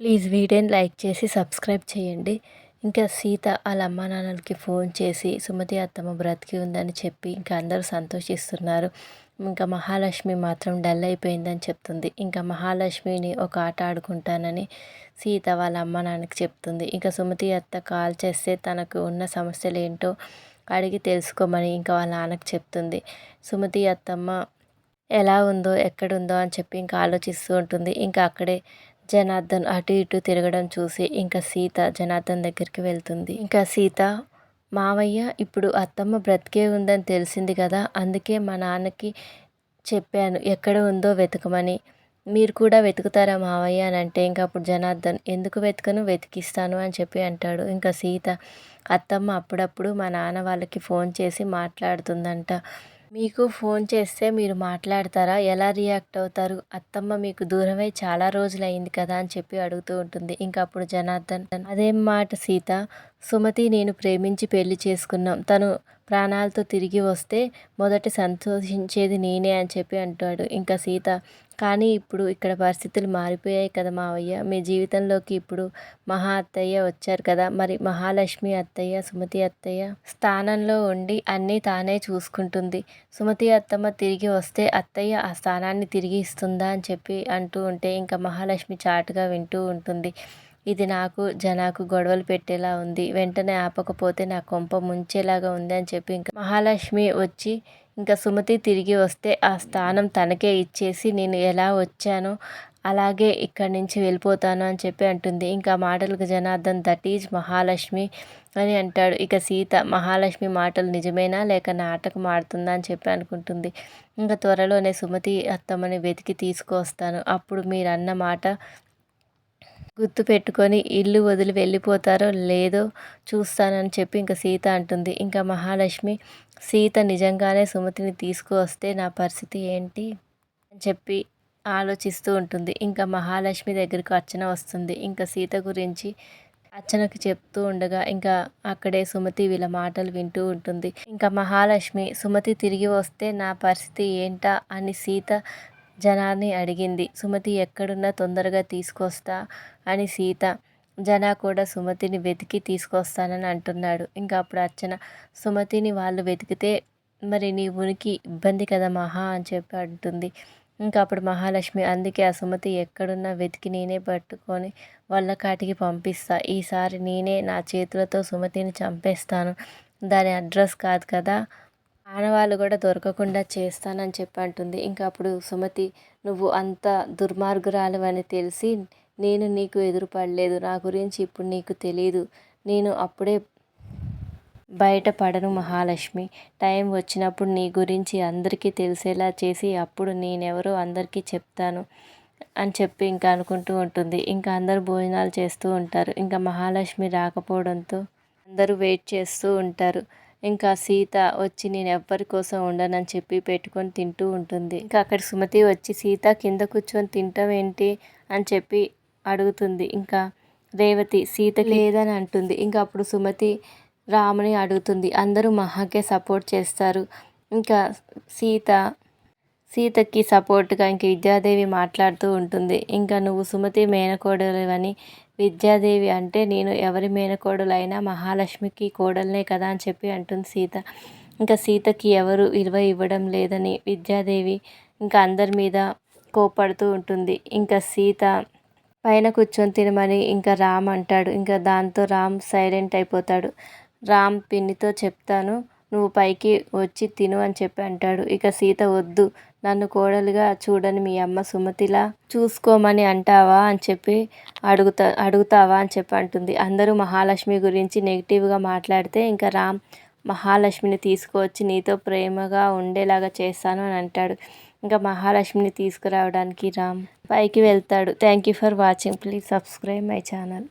Please వీడియోని like చేసి subscribe చేయండి. ఇంకా సీత వాళ్ళ అమ్మా నాన్నలకి ఫోన్ చేసి సుమతి అత్తమ్మ బ్రతికి ఉందని చెప్పి ఇంకా అందరూ సంతోషిస్తున్నారు. ఇంకా మహాలక్ష్మి మాత్రం డల్ అయిపోయిందని చెప్తుంది. ఇంకా మహాలక్ష్మిని ఒక ఆట ఆడుకుంటానని సీత వాళ్ళ అమ్మ నాన్నకి చెప్తుంది. ఇంకా సుమతి అత్త కాల్ చేస్తే తనకు ఉన్న సమస్యలు ఏంటో అడిగి తెలుసుకోమని ఇంకా వాళ్ళ నాన్నకి చెప్తుంది. సుమతి అత్తమ్మ ఎలా ఉందో ఎక్కడుందో అని చెప్పి ఇంకా ఆలోచిస్తూ ఉంటుంది. ఇంకా అక్కడే జనార్దన్ అటు ఇటు తిరగడం చూసి ఇంకా సీత జనార్దన్ దగ్గరికి వెళ్తుంది. ఇంకా సీత మావయ్య ఇప్పుడు అత్తమ్మ బ్రతికే ఉందని తెలిసింది కదా అందుకే మా నాన్నకి చెప్పాను ఎక్కడ ఉందో వెతకమని. మీరు కూడా వెతుకుతారా మావయ్య? అని అంటే ఇంకా అప్పుడు జనార్దన్ ఎందుకు వెతకను? వెతికిస్తాను అని చెప్పి అంటాడు. ఇంకా సీత అత్తమ్మ అప్పుడప్పుడు మా నాన్న వాళ్ళకి ఫోన్ చేసి మాట్లాడుతుందంట. మీకు ఫోన్ చేస్తే మీరు మాట్లాడతారా? ఎలా రియాక్ట్ అవుతారు? అత్తమ్మ మీకు దూరమై చాలా రోజులు అయింది కదా అని చెప్పి అడుగుతూ ఉంటుంది. ఇంకా అప్పుడు జనార్దన్ అదేం మాట సీత సుమతి నేను ప్రేమించి పెళ్ళి చేసుకున్నాం. తను ప్రాణాలతో తిరిగి వస్తే మొదట సంతోషించేది నేనే అని చెప్పి అంటాడు. ఇంకా సీత కానీ ఇప్పుడు ఇక్కడ పరిస్థితులు మారిపోయాయి కదా మావయ్య. మీ జీవితంలోకి ఇప్పుడు మహా అత్తయ్య వచ్చారు కదా. మరి మహాలక్ష్మి అత్తయ్య సుమతి అత్తయ్య స్థానంలో ఉండి అన్నీ తానే చూసుకుంటుంది. సుమతి అత్తమ్మ తిరిగి వస్తే అత్తయ్య ఆ స్థానాన్ని తిరిగి ఇస్తుందా అని చెప్పి అంటూ ఉంటే ఇంకా మహాలక్ష్మి చాటుగా వింటూ ఉంటుంది. ఇది నాకు జనాకు గొడవలు పెట్టేలా ఉంది. వెంటనే ఆపకపోతే నా కొంప ముంచేలాగా ఉంది అని చెప్పి ఇంకా మహాలక్ష్మి వచ్చి ఇంకా సుమతి తిరిగి వస్తే ఆ స్థానం తనకే ఇచ్చేసి నేను ఎలా వచ్చానో అలాగే ఇక్కడి నుంచి వెళ్ళిపోతాను అని చెప్పి అంటుంది. ఇంకా మాటలకు జనార్దన్ దట్ ఈజ్ మహాలక్ష్మి అని అంటాడు. ఇక సీత మహాలక్ష్మి మాటలు నిజమేనా? లేక నాటకం ఆడుతుందా? అని చెప్పి అనుకుంటుంది. ఇంకా త్వరలోనే సుమతి అత్తమ్మని వెతికి తీసుకొస్తాను అప్పుడు మీరు అన్న మాట గుర్తు పెట్టుకొని ఇల్లు వదిలి వెళ్ళిపోతారో లేదో చూస్తానని చెప్పి ఇంకా సీత అంటుంది. ఇంకా మహాలక్ష్మి సీత నిజంగానే సుమతిని తీసుకువస్తే నా పరిస్థితి ఏంటి అని చెప్పి ఆలోచిస్తూ ఉంటుంది. ఇంకా మహాలక్ష్మి దగ్గరికి అర్చన వస్తుంది. ఇంకా సీత గురించి అర్చనకు చెప్తూ ఉండగా ఇంకా అక్కడే సుమతి వీళ్ళ మాటలు వింటూ ఉంటుంది. ఇంకా మహాలక్ష్మి సుమతి తిరిగి వస్తే నా పరిస్థితి ఏంటా అని సీత జనాన్ని అడిగింది. సుమతి ఎక్కడున్నా తొందరగా తీసుకొస్తా అని సీత. జనా కూడా సుమతిని వెతికి తీసుకొస్తానని అంటున్నాడు. ఇంకా అప్పుడు అర్చన సుమతిని వాళ్ళు వెతికితే మరి నీ ఉనికి ఇబ్బంది కదా మహా అని చెప్పి అంటుంది. ఇంకా అప్పుడు మహాలక్ష్మి అందుకే ఆ సుమతి ఎక్కడున్నా వెతికి నేనే పట్టుకొని వాళ్ళ కాటికి పంపిస్తా. ఈసారి నేనే నా చేతులతో సుమతిని చంపేస్తాను. దాని అడ్రస్ కాదు కదా ఆనవాళ్ళు కూడా దొరకకుండా చేస్తానని చెప్పి అంటుంది. ఇంకా అప్పుడు సుమతి నువ్వు అంత దుర్మార్గురాలు అని తెలిసి నేను నీకు ఎదురుపడలేదు. నా గురించి ఇప్పుడు నీకు తెలియదు నేను అప్పుడే బయటపడను మహాలక్ష్మి. టైం వచ్చినప్పుడు నీ గురించి అందరికీ తెలిసేలా చేసి అప్పుడు నేనెవరో అందరికీ చెప్తాను అని చెప్పి ఇంకా అనుకుంటూ ఉంటుంది. ఇంకా అందరూ భోజనాలు చేస్తూ ఉంటారు. ఇంకా మహాలక్ష్మి రాకపోవడంతో అందరూ వెయిట్ చేస్తూ ఉంటారు. ఇంకా సీత వచ్చి నేను ఎవ్వరి కోసం ఉండనని చెప్పి పెట్టుకొని తింటూ ఉంటుంది. ఇంకా అక్కడ సుమతి వచ్చి సీత కింద కూర్చొని తింటాం ఏంటి అని చెప్పి అడుగుతుంది. ఇంకా రేవతి సీత లేదని అంటుంది. ఇంకా అప్పుడు సుమతి రాముని అడుగుతుంది. అందరూ మహాకే సపోర్ట్ చేస్తారు. ఇంకా సీత సీతకి సపోర్ట్గా ఇంక విద్యాదేవి మాట్లాడుతూ ఉంటుంది. ఇంకా నువ్వు సుమతి మేనకోడలివని విద్యాదేవి అంటే నేను ఎవరి మేనకోడలైనా మహాలక్ష్మికి కోడలనే కదా అని చెప్పి అంటుంది సీత. ఇంకా సీతకి ఎవరు విలువ ఇవ్వడం లేదని విద్యాదేవి ఇంకా అందరి మీద కోపడుతూ ఉంటుంది. ఇంకా సీత పైన కూర్చొని తినమని ఇంకా రామ్ అంటాడు. ఇంకా దాంతో రామ్ సైలెంట్ అయిపోతాడు. రామ్ పిన్నితో చెప్తాను. నువ్వు పైకి వచ్చి తిను అని చెప్పి అంటాడు. ఇక సీత వద్దు. నన్ను కోడలుగా చూడని మీ అమ్మ సుమతిలా చూసుకోమని అంటావా అని చెప్పి అడుగుతా అడుగుతావా అని చెప్పి అంటుంది. అందరూ మహాలక్ష్మి గురించి నెగిటివ్గా మాట్లాడితే ఇంకా రామ్ మహాలక్ష్మిని తీసుకువచ్చి నీతో ప్రేమగా ఉండేలాగా చేస్తాను అని అంటాడు. ఇంకా మహాలక్ష్మిని తీసుకురావడానికి రామ్ పైకి వెళ్తాడు. Thank you for watching please subscribe my channel